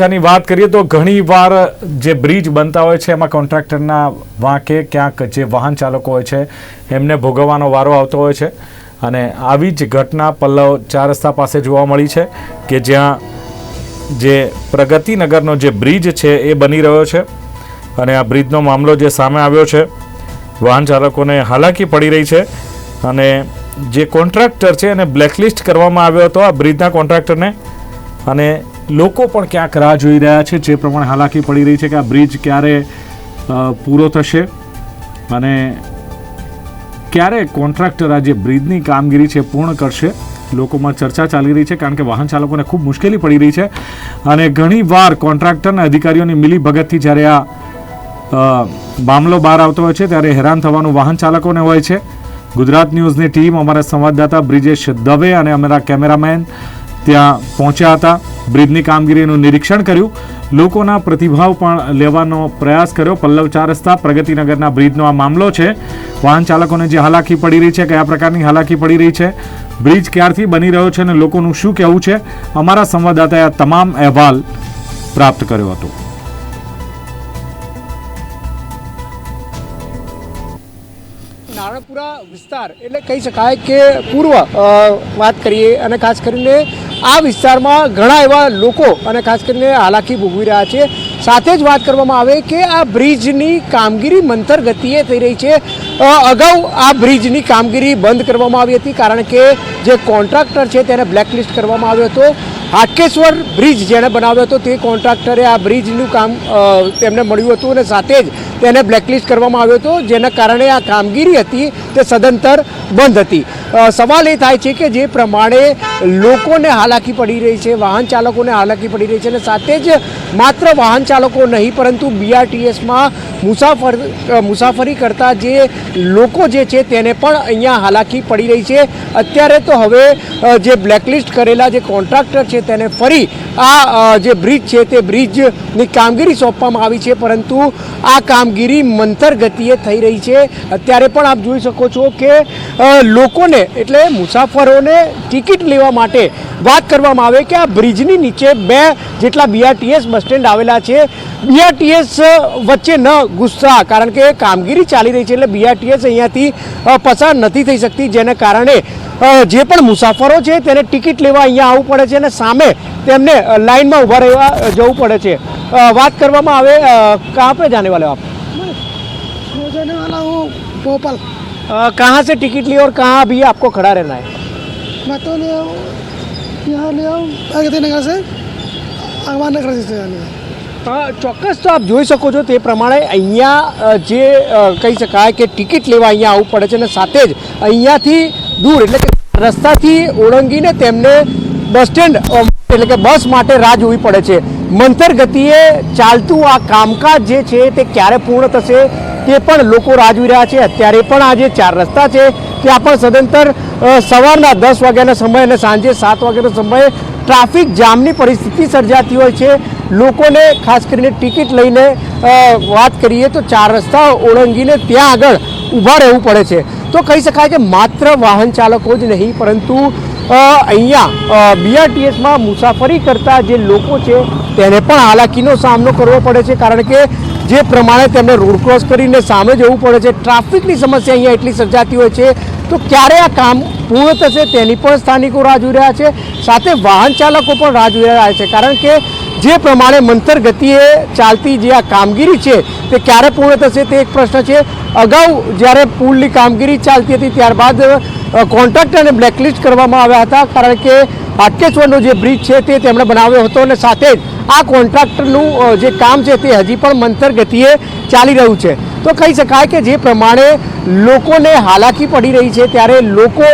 ની વાત કરીએ તો ઘણી વાર જે બ્રિજ બનતા હોય છે, એમાં કોન્ટ્રાક્ટરના વાંકે ક્યાંક જે વાહન ચાલકો હોય છે, એમને ભોગવવાનો વારો આવતો હોય છે. અને આવી જ ઘટના પલ્લવ ચાર રસ્તા પાસે જોવા મળી છે કે જ્યાં જે પ્રગતિનગરનો જે બ્રિજ છે, એ બની રહ્યો છે. અને આ બ્રિજનો મામલો જે સામે આવ્યો છે, વાહન ચાલકોને હાલાકી પડી રહી છે. અને જે કોન્ટ્રાક્ટર છે, એને બ્લેકલિસ્ટ કરવામાં આવ્યો હતો આ બ્રિજના કોન્ટ્રાક્ટરને. અને લોકો પણ ક્યાંક રાહ જોઈ રહ્યા છે. જે પ્રમાણે હાલાકી પડી રહી છે કે આ બ્રિજ ક્યારે પૂરો થશે અને ક્યારે કોન્ટ્રાક્ટર આ જે બ્રિજની કામગીરી છે પૂર્ણ કરશે, લોકોમાં ચર્ચા ચાલી રહી છે કારણ કે વાહન ચાલકોને ખૂબ મુશ્કેલી પડી રહી છે. અને ઘણી વાર કોન્ટ્રાક્ટરના અધિકારીઓની મિલી ભગતથી જ્યારે આ મામલો બહાર આવતો હોય છે ત્યારે હેરાન થવાનું વાહન ચાલકોને હોય છે. ગુજરાત ન્યૂઝની ટીમ અમારા સંવાદદાતા બ્રિજેશ દવે અને અમારા કેમેરામેન ત્યાં પહોંચ્યા હતા. બ્રિજની કામગીરીનું નિરીક્ષણ કર્યું. લોકોના પ્રતિભાવ પણ લેવાનો પ્રયાસ કર્યો. પલ્લવ ચાર રસ્તા પ્રગતિનગરના બ્રિજનો આ મામલો છે. વાહન ચાલકોને જે હાલાકી પડી રહી છે, કયા પ્રકારની હાલાકી પડી રહી છે, બ્રિજ ક્યારથી બની રહ્યો છે અને લોકોનું શું કહેવું છે, અમારા સંવાદદાતાએ આ તમામ અહેવાલ પ્રાપ્ત કર્યો હતો. નારણપુરા વિસ્તાર, એટલે કહી શકાય કે પૂર્વ વાત કરીએ અને ખાસ કરીને આ વિસ્તારમાં ઘણા એવા લોકો અને ખાસ કરીને હાલાકી ભોગવી રહ્યા છે. સાથે જ વાત કરવામાં આવે કે આ બ્રિજની કામગીરી મંથર ગતિએ થઈ રહી છે. અગાઉ આ બ્રિજની કામગીરી બંધ કરવામાં આવી હતી કારણ કે જે કોન્ટ્રાક્ટર છે તેને બ્લેકલિસ્ટ કરવામાં આવ્યો હતો. હાટકેશ્વર બ્રિજ જેણે બનાવ્યો હતો તે કોન્ટ્રાક્ટરે આ બ્રિજનું કામ તેમને મળ્યું હતું અને સાથે જ તેને બ્લેકલિસ્ટ કરવામાં આવ્યો હતો, જેના કારણે આ કામગીરી હતી, તે સદંતર બંધ હતી. સવાલ એ થાય છે કે જે પ્રમાણે લોકોને હાલાકી પડી રહી છે, વાહન ચાલકોને હાલાકી પડી રહી છે અને સાથે જ માત્ર વાહન ચાલકો નહીં, પરંતુ બીઆરટીએસમાં મુસાફર મુસાફરી કરતા જે લોકો જે છે તેને પણ અહીંયા હાલાકી પડી રહી છે. અત્યારે તો હવે જે બ્લેકલિસ્ટ કરેલા જે કોન્ટ્રાક્ટર છે તેને ફરી આ જે બ્રિજ છે તે બ્રિજની કામગીરી સોંપવામાં આવી છે, પરંતુ આ કામગીરી મંથર ગતિએ થઈ રહી છે. અત્યારે પણ આપ જોઈ શકો છો કે લોકોને, એટલે મુસાફરોને ટિકિટ લેવા માટે વાત કરવામાં આવે કે આ બ્રિજની નીચે બે જેટલા બીઆરટીએસ બસ સ્ટેન્ડ આવેલા છે. બીઆરટીએસ વચ્ચે ન ગુસ્સા કારણ કે કામગીરી ચાલી રહી છે એટલે બીઆરટીએસ અહીંયાથી પસાર નથી થઈ શકતી જેને કારણે જે પણ મુસાફરો છે તેને ટિકિટ લેવા અહીંયા આવવું પડે છે અને સામે તેમને લાઇનમાં ઊભા રહેવા જવું પડે છે. વાત કરવામાં આવે કાં પે જાને વાલે આપ? जाने वाला हूँ भोपाल। कहाँ से टिकट ली और कहाँ अभी आपको खड़ा रहना है मैं तो यहाँ ले आऊँ प्रगति नगर से अगवान नगर से जाने का અ, ચોક્કસ તો આપ જોઈ શકો છો તે પ્રમાણે અહીંયા અ, જે અ, કહી શકાય કે ટિકિટ લેવા અહીંયા આવવું પડે છે અને સાથે જ અહીંયાથી દૂર એટલે કે રસ્તાથી ઓળંગીને તેમને બસ સ્ટેન્ડ અ, એટલે કે બસ માટે રાહ જોવી પડે છે મંથર ગતિએ ચાલતું આ કામકાજ જે છે તે ક્યારે પૂર્ણ થશે તે પણ લોકો રાહ જોઈ રહ્યા છે. અત્યારે પણ આ જે ચાર રસ્તા છે, ત્યાં પણ સદંતર સવારના દસ વાગ્યાના સમય અને સાંજે સાત વાગ્યાના સમયે ટ્રાફિક જામની પરિસ્થિતિ સર્જાતી હોય છે. લોકોને ખાસ કરીને ટિકિટ લઈને વાત કરીએ તો ચાર રસ્તા ઓળંગીને ત્યાં આગળ ઊભા રહેવું પડે છે. તો કહી શકાય કે માત્ર વાહન ચાલકો જ નહીં, પરંતુ અહીંયા બીઆરટીએસમાં મુસાફરી કરતા જે લોકો છે, તેને પણ હાલાકીનો સામનો કરવો પડે છે. કારણ કે જે પ્રમાણે તેમને રોડ ક્રોસ કરીને સામે જવું પડે છે. ટ્રાફિકની સમસ્યા અહીંયા એટલી સર્જાતી હોય છે. તો ક્યારે આ કામ પૂર્ણ થશે તેની પણ સ્થાનિકો રાહ જોઈ રહ્યા છે. સાથે વાહન ચાલકો પણ રાહ જોઈ રહ્યા છે. કારણ કે જે પ્રમાણે મંથર ગતિએ ચાલતી જે આ કામગીરી છે તે ક્યારે પૂર્ણ થશે તે એક પ્રશ્ન છે. અગાઉ જ્યારે પુલની કામગીરી ચાલતી હતી ત્યારબાદ કોન્ટ્રાક્ટરને બ્લેકલિસ્ટ કરવામાં આવ્યા હતા. કારણ કે હાટકેશ્વરનો જે બ્રિજ છે તે તેમણે બનાવ્યો હતો અને સાથે જ આ કોન્ટ્રાક્ટરનું જે કામ છે તે હજી પણ મંથર ગતિએ ચાલી રહ્યું છે. તો કહી શકાય કે જે પ્રમાણે લોકોને હાલાકી પડી રહી છે ત્યારે લોકો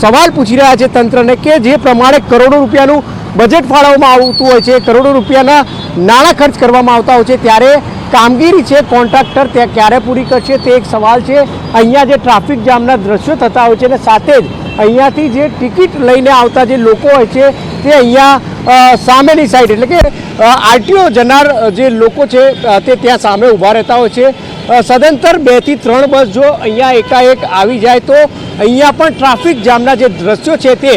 સવાલ પૂછી રહ્યા છે તંત્રને કે જે પ્રમાણે કરોડો રૂપિયાનું બજેટ ફાળવવામાં આવતું હોય છે, કરોડો રૂપિયાના નાણાં ખર્ચ કરવામાં આવતા હોય છે, ત્યારે કામગીરી છે કોન્ટ્રાક્ટર ત્યાં ક્યારે પૂરી કરશે તે એક સવાલ છે. અહીંયા જે ટ્રાફિક જામના દ્રશ્યો થતા હોય છે અને સાથે જ અહીંયાથી જે ટિકિટ લઈને આવતા જે લોકો હોય છે, તે અહીંયા સામેની સાઈડ એટલે કે આરટીઓ જનાર જે લોકો છે તે ત્યાં સામે ઊભા રહેતા હોય છે. સદંતર બેથી ત્રણ બસ જો અહીંયા એકાએક આવી જાય તો અહીંયા પણ ટ્રાફિક જામના જે દ્રશ્યો છે તે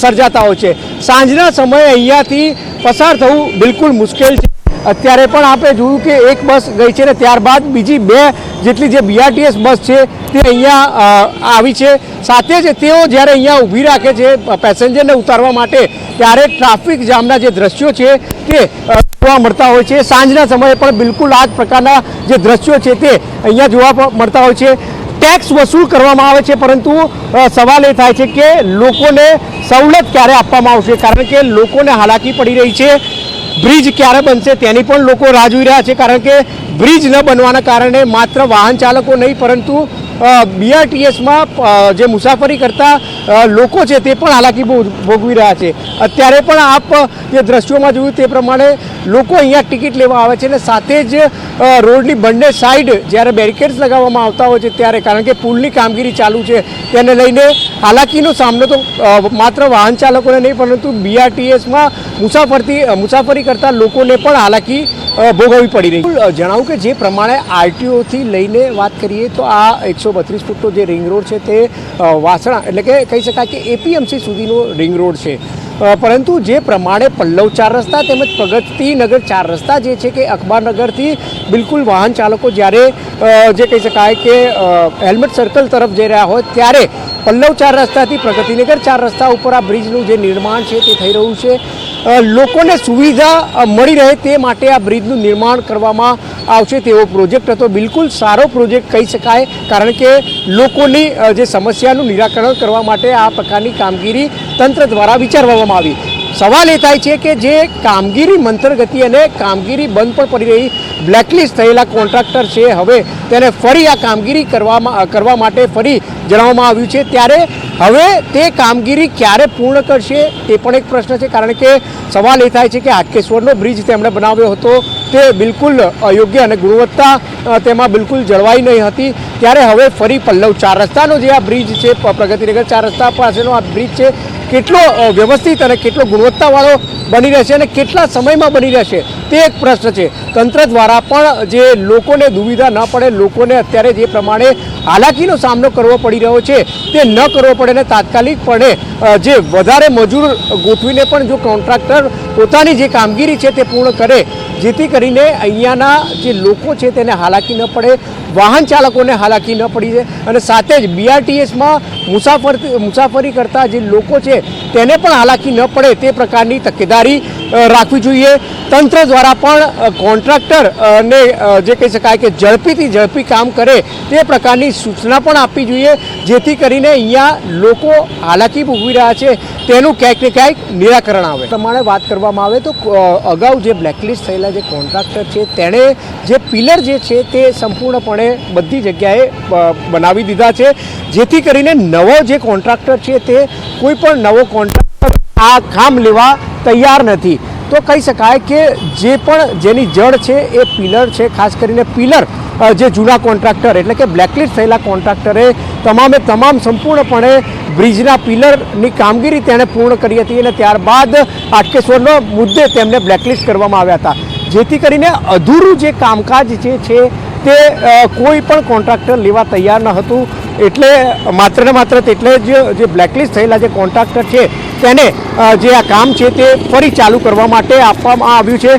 સર્જાતા હોય છે. સાંજના સમયે અહીંયાથી પસાર થવું બિલકુલ મુશ્કેલ છે. અત્યારે પણ આપણે જોયું કે એક બસ ગઈ છે ને ત્યારબાદ બીજી બે જેટલી જે બીઆરટીએસ બસ છે તે અહીંયા આવી છે. સાથે જ તેઓ જ્યારે અહીંયા ઊભી રાખે છે પેસેન્જરને ઉતારવા માટે, ત્યારે ટ્રાફિક જામના જે દ્રશ્યો છે તે જોવા મળતા હોય છે. સાંજના સમયે પણ બિલકુલ આ જ પ્રકારના જે દ્રશ્યો છે તે અહીંયા જોવા મળતા હોય છે. ટેક્સ વસૂલ કરવામાં આવે છે, પરંતુ સવાલ એ થાય છે કે લોકોને સવલત ક્યારે આપવામાં આવશે? કારણ કે લોકોને હાલાકી પડી રહી છે. બ્રિજ ક્યારે બનશે તેની પણ લોકો રાહ જોઈ રહ્યા છે કારણ કે બ્રિજ ન બનવાના કારણે માત્ર વાહન ચાલકો નહીં, પરંતુ બીઆરટીએસમાં જે મુસાફરી કરતા લોકો છે તે પણ હાલાકી ભોગ- ભોગવી રહ્યા છે. અત્યારે પણ આપ જે દ્રશ્યોમાં જોયું તે પ્રમાણે લોકો અહીંયા ટિકિટ લેવા આવે છે અને સાથે જ રોડની બંને સાઈડ જ્યારે બેરિકેડ્સ લગાવવામાં આવતા હોય છે ત્યારે, કારણ કે પુલની કામગીરી ચાલુ છે, તેને લઈને હાલાકીનો સામનો તો માત્ર વાહન ચાલકોને નહીં, પરંતુ બીઆરટીએસમાં મુસાફરતી મુસાફરી કરતા લોકોને પણ હાલાકી ભોગવવી પડી રહી. જણાવું કે જે પ્રમાણે આરટીઓથી લઈને વાત કરીએ તો આ એકસો બત્રીસ ફૂટનો જે રિંગ રોડ છે તે વાસણા એટલે કે કહી શકાય કે એપીએમસી સુધીનો રિંગ રોડ છે. પરંતુ જે પ્રમાણે પલ્લવ ચાર રસ્તા તેમજ પ્રગતિનગર ચાર રસ્તા જે છે કે અખબારનગરથી બિલકુલ વાહન ચાલકો જ્યારે જે કહી શકાય કે હેલ્મેટ સર્કલ તરફ જઈ રહ્યા હોય ત્યારે પલ્લવ ચાર રસ્તાથી પ્રગતિનગર ચાર રસ્તા ઉપર આ બ્રિજનું જે નિર્માણ છે તે થઈ રહ્યું છે. લોકોને સુવિધા મળી રહે તે માટે આ બ્રિજનું નિર્માણ કરવામાં આવશે તેવો પ્રોજેક્ટ હતો. બિલકુલ સારો પ્રોજેક્ટ કહી શકાય, કારણ કે લોકોની જે સમસ્યાનું નિરાકરણ કરવા માટે આ પ્રકારની કામગીરી તંત્ર દ્વારા વિચારવામાં આવી. સવાલ એ થાય છે કે જે કામગીરી મંથરગતિ અને કામગીરી બંધ પણ પડી રહી બ્લેકલિસ્ટ થયેલા કોન્ટ્રાક્ટર છે. હવે તેને ફરી આ કામગીરી કરવામાં, કરવા માટે ફરી જણાવવામાં આવ્યું છે. ત્યારે હવે તે કામગીરી ક્યારે પૂર્ણ કરશે તે પણ એક પ્રશ્ન છે. કારણ કે સવાલ એ થાય છે કે હાટકેશ્વરનો બ્રિજ તેમણે બનાવ્યો હતો, તે બિલકુલ અયોગ્ય અને ગુણવત્તા તેમાં બિલકુલ જળવાઈ નહીં હતી. ત્યારે હવે ફરી પલ્લવ ચાર રસ્તાનો જે આ બ્રિજ છે પ્રગતિનગર ચાર રસ્તા પાસેનો આ બ્રિજ છે કેટલો વ્યવસ્થિત અને કેટલો ગુણવત્તાવાળો બની રહેશે અને કેટલા સમયમાં બની રહેશે, તે એક પ્રશ્ન છે. તંત્ર દ્વારા પણ જે લોકોને દુવિધા ન પડે, લોકોને અત્યારે જે પ્રમાણે હાલાકીનો સામનો કરવો પડી રહ્યો છે, તે ન કરવો પડે અને તાત્કાલિકપણે જે વધારે મજૂર ગોઠવીને પણ જો કોન્ટ્રાક્ટર પોતાની જે કામગીરી છે તે પૂર્ણ કરે, જેથી કરીને અહીંયાના જે લોકો છે તેને હાલાકી ન પડે, વાહન ચાલકોને હાલાકી ન પડી જાય અને સાથે જ બીઆરટીએસમાં મુસાફર, મુસાફરી કરતા જે લોકો છે તેને પણ હાલાકી ન પડે તે પ્રકારની તકેદારી રાખવી જોઈએ. તંત્ર દ્વારા પણ કોન્ટ્રાક્ટર ને જે કહી શકાય કે ઝડપીથી ઝડપી કામ કરે તે પ્રકારની સૂચના પણ આપવી જોઈએ. જેથી કરીને અહીંયા લોકો હાલાકી ભોગવી રહ્યા છે. તેનું ક્યાંક ને ક્યાંક નિરાકરણ આવે. પ્રમાણે વાત કરવામાં આવે તો અગાઉ જે બ્લેકલિસ્ટ થયેલા જે કોન્ટ્રાક્ટર છે, તેણે જે પિલર જે છે તે સંપૂર્ણપણે બધી જગ્યાએ બનાવી દીધા છે. જેથી કરીને નવો જે કોન્ટ્રાક્ટર છે તે કોઈ પણ નવો કોન્ટ્રાક્ટર આ કામ લેવા તૈયાર નથી. તો કહી શકાય કે જે પણ જેની જડ છે એ પિલર છે, ખાસ કરીને પિલર જે જૂના કોન્ટ્રાક્ટર એટલે કે બ્લેકલિસ્ટ થયેલા કોન્ટ્રાક્ટરે તમામે તમામ સંપૂર્ણપણે બ્રિજના પિલરની કામગીરી તેણે પૂર્ણ કરી હતી અને ત્યારબાદ આટકેશ્વરનો મુદ્દે તેમને બ્લેકલિસ્ટ કરવામાં આવ્યા હતા. જેથી કરીને અધૂરું જે કામકાજ જે છે તે કોઈ પણ કોન્ટ્રાક્ટર લેવા તૈયાર ન હતું. એટલે માત્ર ને માત્ર તેટલે જ જે બ્લેકલિસ્ટ થયેલા જે કોન્ટ્રાક્ટર છે, તેને જે આ કામ છે તે ફરી ચાલુ કરવા માટે આપવામાં આવ્યું છે.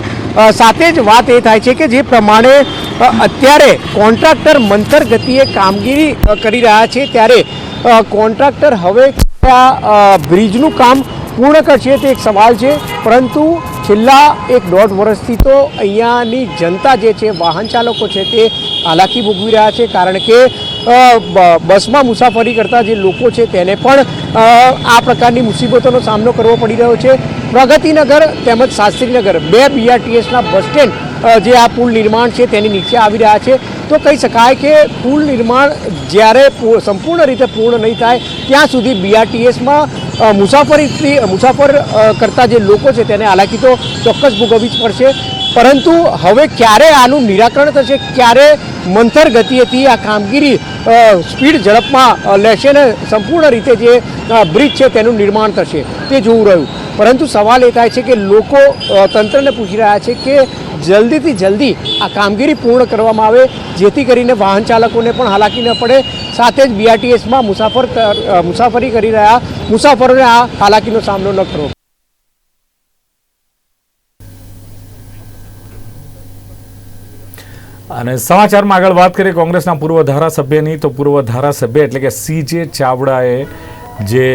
સાથે જ વાત એ થાય છે કે જે પ્રમાણે અત્યારે કોન્ટ્રાક્ટર મંથર ગતિએ કામગીરી કરી રહ્યા છે, ત્યારે કોન્ટ્રાક્ટર હવે આ બ્રિજનું કામ પૂર્ણ કરશે તે એક સવાલ છે. પરંતુ છેલ્લા એક દોઢ વર્ષથી તો અહીંયાની જનતા જે છે, વાહન ચાલકો છે તે હાલાકી ભોગવી રહ્યા છે, કારણ કે બસમાં મુસાફરી કરતા જે લોકો છે તેને પણ આ પ્રકારની મુસીબતોનો સામનો કરવો પડી રહ્યો છે. પ્રગતિનગર તેમજ શાસ્ત્રીનગર બે બીઆરટીએસના બસ સ્ટેન્ડ જે આ પુલ નિર્માણ છે તેની નીચે આવી રહ્યા છે. તો કહી શકાય કે પુલ નિર્માણ જ્યારે સંપૂર્ણ રીતે પૂર્ણ નહીં થાય ત્યાં સુધી બીઆરટીએસમાં મુસાફર અ, કરતા જે લોકો છે તેને હાલાકી તો ચોક્કસ ભોગવવી જ પડશે. પરંતુ હવે ક્યારે આનું નિરાકરણ થશે, ક્યારે મંથર ગતિએથી આ કામગીરી સ્પીડ ઝડપમાં લેશે ને સંપૂર્ણ રીતે જે બ્રિજ છે તેનું નિર્માણ થશે, તે જોવું રહ્યું. પરંતુ સવાલ એ થાય છે કે લોકો તંત્રને પૂછી રહ્યા છે કે જલ્દીથી જલ્દી આ કામગીરી પૂર્ણ કરવામાં આવે, જેથી કરીને વાહન ચાલકોને પણ હાલાકી ન પડે, સાથે જ બીઆરટીએસમાં મુસાફર મુસાફરી કરી રહ્યા, મુસાફરોને આ હાલાકીનો સામનો ન કરવો અને સમાચારમાં આગળ વાત કરીએ કોંગ્રેસના પૂર્વ ધારાસભ્યની. તો પૂર્વ ધારાસભ્ય એટલે કે સીજે ચાવડાએ જે